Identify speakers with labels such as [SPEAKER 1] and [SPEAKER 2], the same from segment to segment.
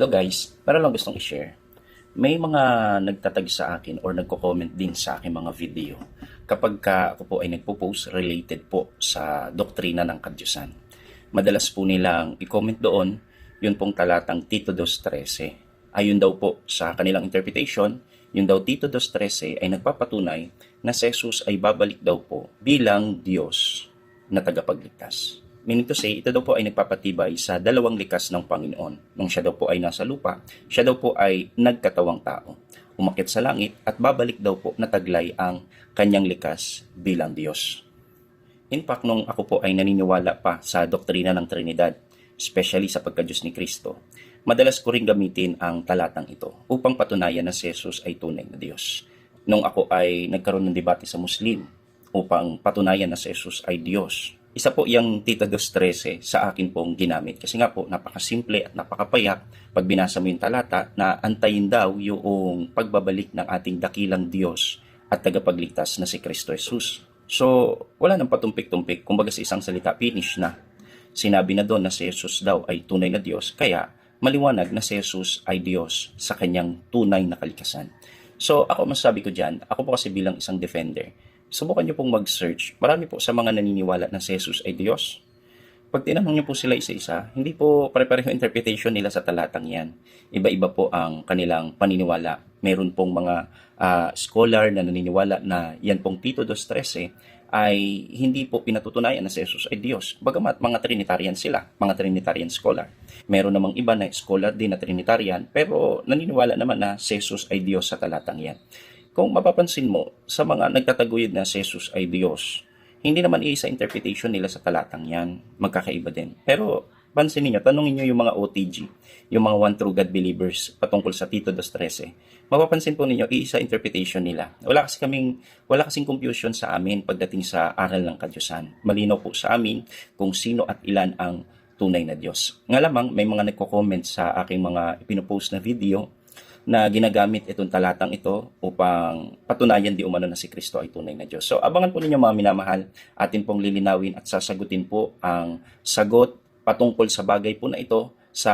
[SPEAKER 1] Hello guys, para lang gustong i-share. May mga nagtatag sa akin or nagko-comment din sa aking mga video kapag ka ako po ay nagpo-post related po sa doktrina ng kadyusan. Madalas po nilang i-comment doon yun pong talatang Tito 2.13. Ayun daw po sa kanilang interpretation, yun daw Tito 2.13 ay nagpapatunay na si Jesus ay babalik daw po bilang Diyos na tagapagligtas. Meaning to say, ito daw po ay nagpapatibay sa dalawang likas ng Panginoon. Nung siya daw po ay nasa lupa, siya daw po ay nagkatawang tao. Umakit sa langit at babalik daw po na taglay ang kanyang likas bilang Diyos. In fact, nung ako po ay naniniwala pa sa doktrina ng Trinidad, especially sa pagkadyos ni Kristo, madalas ko rin gamitin ang talatang ito upang patunayan na si Jesus ay tunay na Diyos. Nung ako ay nagkaroon ng debate sa Muslim upang patunayan na si Jesus ay Diyos, isa po yung Tita 2.13 sa akin pong ginamit. Kasi nga po, napakasimple at napakapayak pag binasa mo yung talata na antayin daw yung pagbabalik ng ating dakilang Diyos at tagapagligtas na si Kristo Jesus. So, wala nang patumpik-tumpik. Kumbaga sa isang salita, finish na. Sinabi na doon na si Jesus daw ay tunay na Diyos. Kaya, maliwanag na si Jesus ay Diyos sa kanyang tunay na kalikasan. So, ako masasabi ko dyan, ako po kasi bilang isang defender, subukan niyo pong mag-search. Marami po sa mga naniniwala na si Jesus ay Diyos. Pag tinanong niyo po sila isa-isa, hindi po pare-pareho interpretation nila sa talatang yan. Iba-iba po ang kanilang paniniwala. Meron pong mga ah, scholar na naniniwala na yan pong Tito 2.13 ay hindi po pinatutunayan na si Jesus ay Diyos. Bagamat mga Trinitarian sila, mga Trinitarian scholar. Meron namang iba na scholar din na Trinitarian, pero naniniwala naman na si Jesus ay Diyos sa talatang yan. Kung mapapansin mo, sa mga nagtataguyod na si Jesus ay Diyos, hindi naman isa interpretation nila sa talatang yan. Magkakaiba din. Pero pansin niyo, tanongin niyo yung mga OTG, yung mga One True God Believers patungkol sa Tito 2.13. Mapapansin po ninyo, iisa interpretation nila. Wala kasi kaming, wala kasing confusion sa amin pagdating sa aral ng kadyusan. Malinaw po sa amin kung sino at ilan ang tunay na Diyos. Nga lamang, may mga nagko-comment sa aking mga ipinopost na video na ginagamit itong talatang ito upang patunayan di umano na si Kristo ay tunay na Diyos. So abangan po ninyo mga minamahal, atin pong lilinawin at sasagutin po ang sagot patungkol sa bagay po na ito sa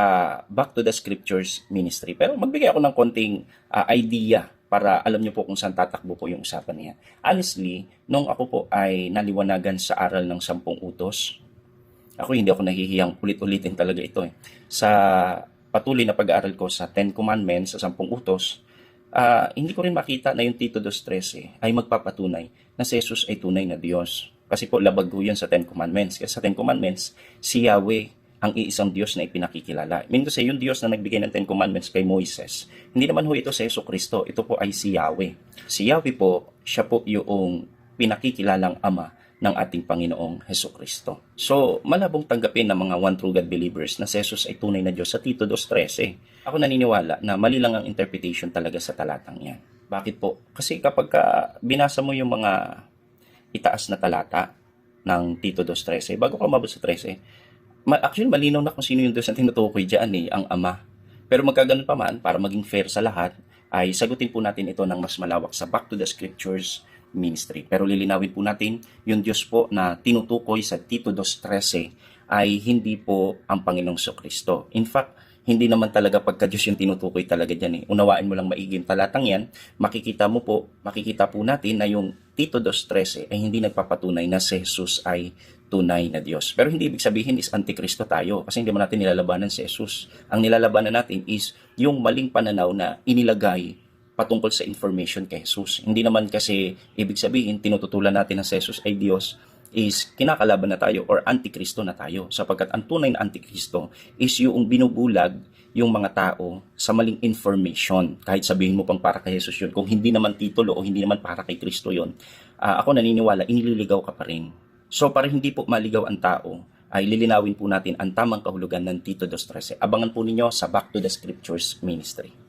[SPEAKER 1] Back to the Scriptures Ministry. Pero magbigay ako ng konting ah, idea para alam niyo po kung saan tatakbo po yung usapan niya. Honestly, nung ako po ay naliwanagan sa aral ng sampung utos, ako hindi ako nahihiyang ulit-ulitin talaga ito eh. Sa patuloy na pag-aaral ko sa Ten Commandments, sa sampung utos, ah, hindi ko rin makita na yung Tito 2.13 ay magpapatunay na si Jesus ay tunay na Diyos. Kasi po labag ko yan sa Ten Commandments. Kasi sa Ten Commandments, si Yahweh ang iisang Diyos na ipinakikilala. I mean yung Diyos na nagbigay ng Ten Commandments kay Moises, hindi naman ho ito si Yeso Kristo, ito po ay si Yahweh. Si Yahweh po, siya po yung pinakikilalang Ama ng ating Panginoong Heso Kristo. So, malabong tanggapin ng mga One True God believers na si Jesus ay tunay na Diyos sa Tito 2.13. Ako naniniwala na mali lang ang interpretation talaga sa talatang yan. Bakit po? Kasi kapag ka binasa mo yung mga itaas na talata ng Tito 2.13, bago ka mabot sa 13, ma- actually malinaw na kung sino yung Diyos na tinutukoy dyan eh, ang Ama. Pero magkaganon pa man, para maging fair sa lahat, ay sagutin po natin ito ng mas malawak sa Back to the Scriptures ministry. Pero lilinawin po natin, yung Diyos po na tinutukoy sa Tito 2.13 ay hindi po ang Panginoong Kristo. In fact, hindi naman talaga pagka Diyos yung tinutukoy talaga dyan eh. Unawain mo lang maiging talatang yan, makikita mo po, makikita po natin na yung Tito 2.13 ay hindi nagpapatunay na si Jesus ay tunay na Diyos. Pero hindi ibig sabihin is antikristo tayo kasi hindi naman natin nilalabanan si Jesus. Ang nilalabanan natin is yung maling pananaw na inilagay patungkol sa information kay Jesus. Hindi naman kasi ibig sabihin tinututulan natin na si Jesus ay Diyos is kinakalaban na tayo or antikristo na tayo sapagkat ang tunay na antikristo is yung binubulag yung mga tao sa maling information. Kahit sabihin mo pang para kay Jesus yun. Kung hindi naman titulo o hindi naman para kay Kristo yun ah, ako naniniwala inililigaw ka pa rin. So para hindi po maligaw ang tao ay lilinawin po natin ang tamang kahulugan ng Tito 2.13 abangan po ninyo sa Back to the Scriptures Ministry